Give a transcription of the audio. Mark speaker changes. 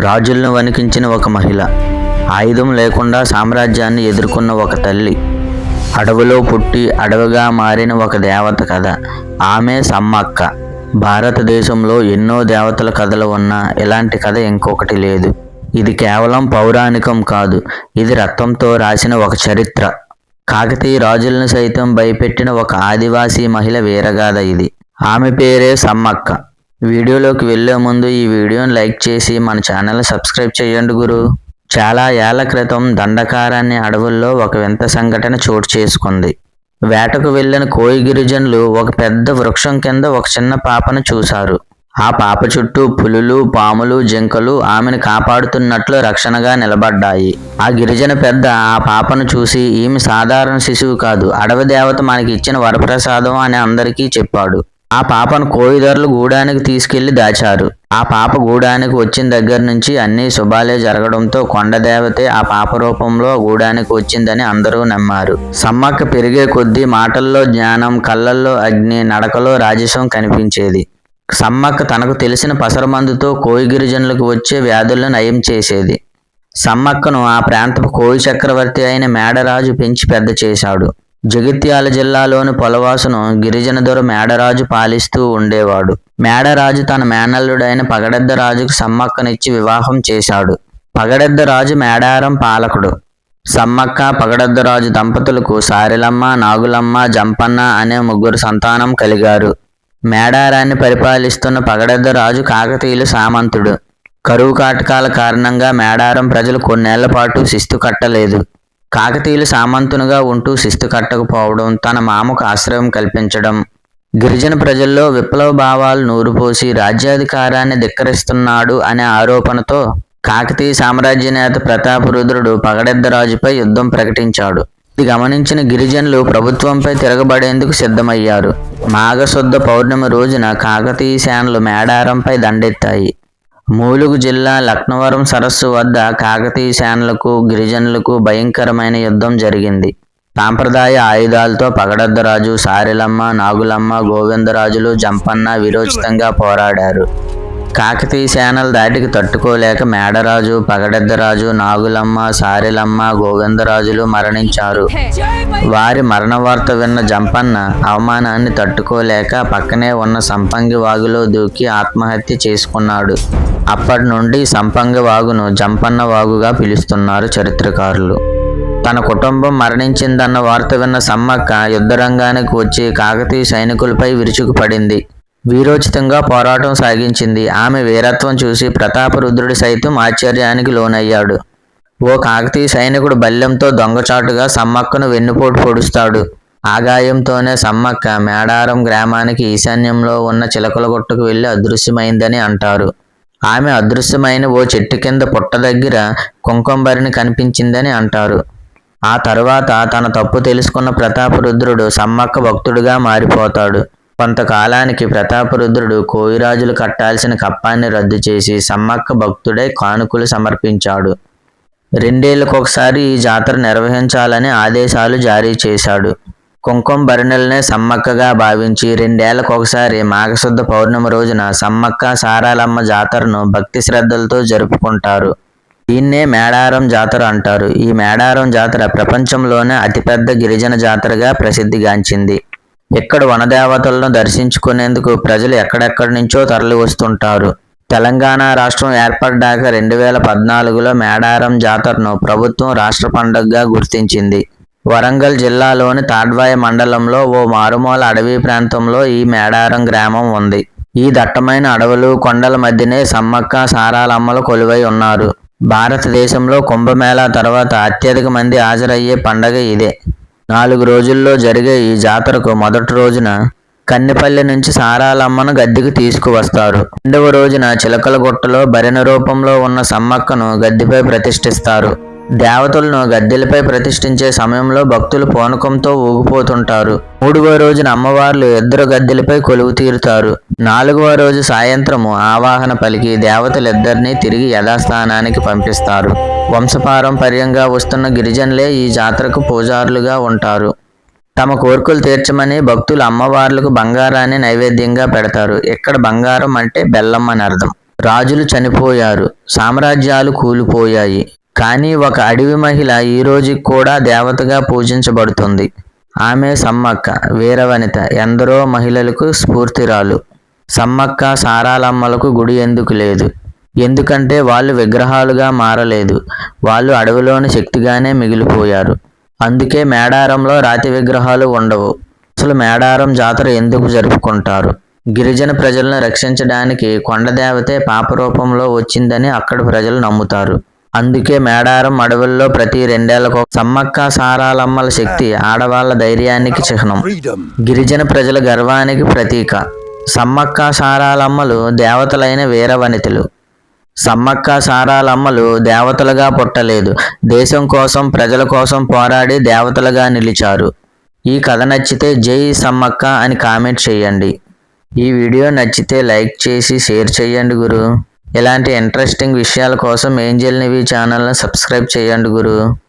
Speaker 1: రాజులను వణికించిన ఒక మహిళ. ఆయుధం లేకుండా సామ్రాజ్యాన్ని ఎదుర్కొన్న ఒక తల్లి. అడవిలో పుట్టి అడవిగా మారిన ఒక దేవత కథ. ఆమె సమ్మక్క. భారతదేశంలో ఎన్నో దేవతల కథలు ఉన్నా ఇలాంటి కథ ఇంకొకటి లేదు. ఇది కేవలం పౌరాణికం కాదు. ఇది రక్తంతో రాసిన ఒక చరిత్ర. కాకతీయ రాజులను సైతం భయపెట్టిన ఒక ఆదివాసీ మహిళ వీరగాథ ఇది. ఆమె పేరే సమ్మక్క. వీడియోలోకి వెళ్ళే ముందు ఈ వీడియోని లైక్ చేసి మన ఛానల్ సబ్స్క్రైబ్ చేయండి గురు. చాలా ఏళ్ళ క్రితం దండకారాన్ని అడవుల్లో ఒక వింత సంఘటన చోటు చేసుకుంది. వేటకు వెళ్ళిన కోయి గిరిజనులు ఒక పెద్ద వృక్షం కింద ఒక చిన్న పాపను చూశారు. ఆ పాప చుట్టూ పులులు పాములు జింకలు ఆమెను కాపాడుతున్నట్లు రక్షణగా నిలబడ్డాయి. ఆ గిరిజన పెద్ద ఆ పాపను చూసి ఈమె సాధారణ శిశువు కాదు అడవి దేవత మనకి ఇచ్చిన వరప్రసాదం అని అందరికీ చెప్పాడు. ఆ పాపను కోయిదర్లు గూడానికి తీసుకెళ్ళి దాచారు. ఆ పాప గూడానికి వచ్చిన దగ్గర నుంచి అన్ని శుభాలే జరగడంతో కొండదేవతే ఆ పాప రూపంలో గూడానికి వచ్చిందని అందరూ నమ్మారు. సమ్మక్క పెరిగే కొద్దీ మాటల్లో జ్ఞానం కళ్ళల్లో అగ్ని నడకలో రాజసం కనిపించేది. సమ్మక్క తనకు తెలిసిన పసరమందుతో కోయి గిరిజనులకు వచ్చే వ్యాధులను నయం చేసేది. సమ్మక్కను ఆ ప్రాంతపు కోయి చక్రవర్తి అయిన మేడరాజు పెంచి పెద్ద చేశాడు. జగిత్యాల జిల్లాలోని పొలవాసును గిరిజన దొర మేడరాజు పాలిస్తూ ఉండేవాడు. మేడరాజు తన మేనల్లుడైన పగడెద్ద రాజుకు సమ్మక్కనిచ్చి వివాహం చేశాడు. పగడెద్ద రాజు మేడారం పాలకుడు. సమ్మక్క పగడెద్ద రాజు దంపతులకు సారిలమ్మ నాగులమ్మ జంపన్న అనే ముగ్గురు సంతానం కలిగారు. మేడారాన్ని పరిపాలిస్తున్న పగడెద్ద రాజు కాకతీయులు సామంతుడు. కరువు కాటకాల కారణంగా మేడారం ప్రజలు కొన్నేళ్ళ పాటు శిస్తు కట్టలేదు. కాకతీయులు సామంతునిగా ఉంటూ శిస్తు కట్టకపోవడం తన మామకు ఆశ్రయం కల్పించడం. గిరిజన ప్రజల్లో విప్లవ భావాలు నూరుపోసి రాజ్యాధికారాన్ని ధిక్కరిస్తున్నాడు అనే ఆరోపణతో కాకతీయ సామ్రాజ్య నేత ప్రతాపరుద్రుడు పగడెద్దరాజుపై యుద్ధం ప్రకటించాడు. ఇది గమనించిన గిరిజనులు ప్రభుత్వంపై తిరగబడేందుకు సిద్ధమయ్యారు. మాఘశుద్ధ పౌర్ణమి రోజున కాకతీయ సేనలు మేడారంపై దండెత్తాయి. మూలుగు జిల్లా లక్నవరం సరస్సు వద్ద కాకతీయ సేనలకు గిరిజనులకు భయంకరమైన యుద్ధం జరిగింది. సాంప్రదాయ ఆయుధాలతో పగడద్దరాజు సారిలమ్మ నాగులమ్మ గోవిందరాజులు జంపన్న విరోచితంగా పోరాడారు. కాకతీయ సేనల దాటికి తట్టుకోలేక మేడరాజు పగడెద్దరాజు నాగులమ్మ సారిలమ్మ గోవిందరాజులు మరణించారు. వారి మరణ వార్త విన్న జంపన్న అవమానాన్ని తట్టుకోలేక పక్కనే ఉన్న సంపంగి వాగులో దూకి ఆత్మహత్య చేసుకున్నాడు. అప్పటి నుండి సంపంగి వాగును జంపన్న వాగుగా పిలుస్తున్నారు చరిత్రకారులు. తన కుటుంబం మరణించిందన్న వార్త విన్న సమ్మక్క యుద్ధరంగానికి వచ్చి కాకతీయ సైనికులపై విరుచుకుపడింది. వీరోచితంగా పోరాటం సాగించింది. ఆమె వీరత్వం చూసి ప్రతాపరుద్రుడు సైతం ఆశ్చర్యానికి లోనయ్యాడు. ఓ కాకతీయ సైనికుడు బల్లెంతో దొంగచాటుగా సమ్మక్కను వెన్నుపోటు పొడుస్తాడు. ఆగాయంతోనే సమ్మక్క మేడారం గ్రామానికి ఈశాన్యంలో ఉన్న చిలకలగొట్టుకు వెళ్ళి అదృశ్యమైందని అంటారు. ఆమె అదృశ్యమైన ఓ చెట్టు కింద పుట్ట దగ్గర కుంకుంబరిని కనిపించిందని అంటారు. ఆ తరువాత తన తప్పు తెలుసుకున్న ప్రతాపరుద్రుడు సమ్మక్క భక్తుడుగా మారిపోతాడు. కొంతకాలానికి ప్రతాపరుద్రుడు కోయిరాజులు కట్టాల్సిన కప్పాన్ని రద్దు చేసి సమ్మక్క భక్తుడై కానుకలు సమర్పించాడు. రెండేళ్ళకొకసారి ఈ జాతర నిర్వహించాలని ఆదేశాలు జారీ చేశాడు. కుంకుమ భరణులనే సమ్మక్కగా భావించి రెండేళ్ళకొకసారి మాఘశుద్ధ పౌర్ణమి రోజున సమ్మక్క సారాలమ్మ జాతరను భక్తి శ్రద్ధలతో జరుపుకుంటారు. దీన్నే మేడారం జాతర అంటారు. ఈ మేడారం జాతర ప్రపంచంలోనే అతిపెద్ద గిరిజన జాతరగా ప్రసిద్ధిగాంచింది. ఇక్కడ వనదేవతలను దర్శించుకునేందుకు ప్రజలు ఎక్కడెక్కడి నుంచో తరలి వస్తుంటారు తెలంగాణ రాష్ట్రం ఏర్పడ్డాక రెండు వేల పద్నాలుగులో మేడారం జాతరను ప్రభుత్వం రాష్ట్ర పండుగగా గుర్తించింది. వరంగల్ జిల్లాలోని తాడ్వాయ మండలంలో ఓ మారుమూల అడవి ప్రాంతంలో ఈ మేడారం గ్రామం ఉంది. ఈ దట్టమైన అడవులు కొండల మధ్యనే సమ్మక్క సారాలమ్మలు కొలువై ఉన్నారు. భారతదేశంలో కుంభమేళా తర్వాత అత్యధిక మంది హాజరయ్యే పండగ ఇదే. నాలుగు రోజుల్లో జరిగే ఈ జాతరకు మొదటి రోజున కన్నెపల్లి నుంచి సారాలమ్మను గద్దెకి తీసుకువస్తారు. రెండవ రోజున చిలకలగుట్టలో భరిణ రూపంలో ఉన్న సమ్మక్కను గద్దెపై ప్రతిష్ఠిస్తారు. దేవతలను గద్దెలపై ప్రతిష్ఠించే సమయంలో భక్తులు పూనకంతో ఊగిపోతుంటారు. మూడవ రోజున అమ్మవార్లు ఇద్దరు గద్దెలపై కొలువు తీరుతారు. నాలుగవ రోజు సాయంత్రము ఆవాహన పలికి దేవతలిద్దరినీ తిరిగి యథాస్థానానికి పంపిస్తారు. వంశపారంపర్యంగా వస్తున్న గిరిజనులే ఈ జాతరకు పూజారులుగా ఉంటారు. తమ కోరికలు తీర్చమని భక్తులు అమ్మవార్లకు బంగారాన్ని నైవేద్యంగా పెడతారు. ఇక్కడ బంగారం అంటే బెల్లం అని అర్థం. రాజులు చనిపోయారు. సామ్రాజ్యాలు కూలిపోయాయి. కానీ ఒక అడవి మహిళ ఈ రోజుకి కూడా దేవతగా పూజించబడుతుంది. ఆమె సమ్మక్క వీరవనిత ఎందరో మహిళలకు స్ఫూర్తిరాలు. సమ్మక్క సారాలమ్మలకు గుడి ఎందుకు లేదు? ఎందుకంటే వాళ్ళు విగ్రహాలుగా మారలేదు. వాళ్ళు అడవిలోని శక్తిగానే మిగిలిపోయారు. అందుకే మేడారంలో రాతి విగ్రహాలు ఉండవు. అసలు మేడారం జాతర ఎందుకు జరుపుకుంటారు? గిరిజన ప్రజలను రక్షించడానికి కొండదేవతే పాప రూపంలో వచ్చిందని అక్కడ ప్రజలు నమ్ముతారు. అందుకే మేడారం అడవుల్లో ప్రతి రెండేళ్ళకు సమ్మక్క సారాలమ్మల శక్తి ఆడవాళ్ళ ధైర్యానికి చిహ్నం. గిరిజన ప్రజల గర్వానికి ప్రతీక. సమ్మక్క సారాలమ్మలు దేవతలైన వీరవనితలు. సమ్మక్క సారాలమ్మలు దేవతలుగా పుట్టలేదు. దేశం కోసం ప్రజల కోసం పోరాడి దేవతలుగా నిలిచారు. ఈ కథ నచ్చితే జై సమ్మక్క అని కామెంట్ చేయండి. ఈ వీడియో నచ్చితే లైక్ చేసి షేర్ చేయండి గురు. ఇలాంటి ఇంట్రెస్టింగ్ విషయాల కోసం ఏంజల్ నివి ఛానల్ని సబ్స్క్రైబ్ చేయండి గురు.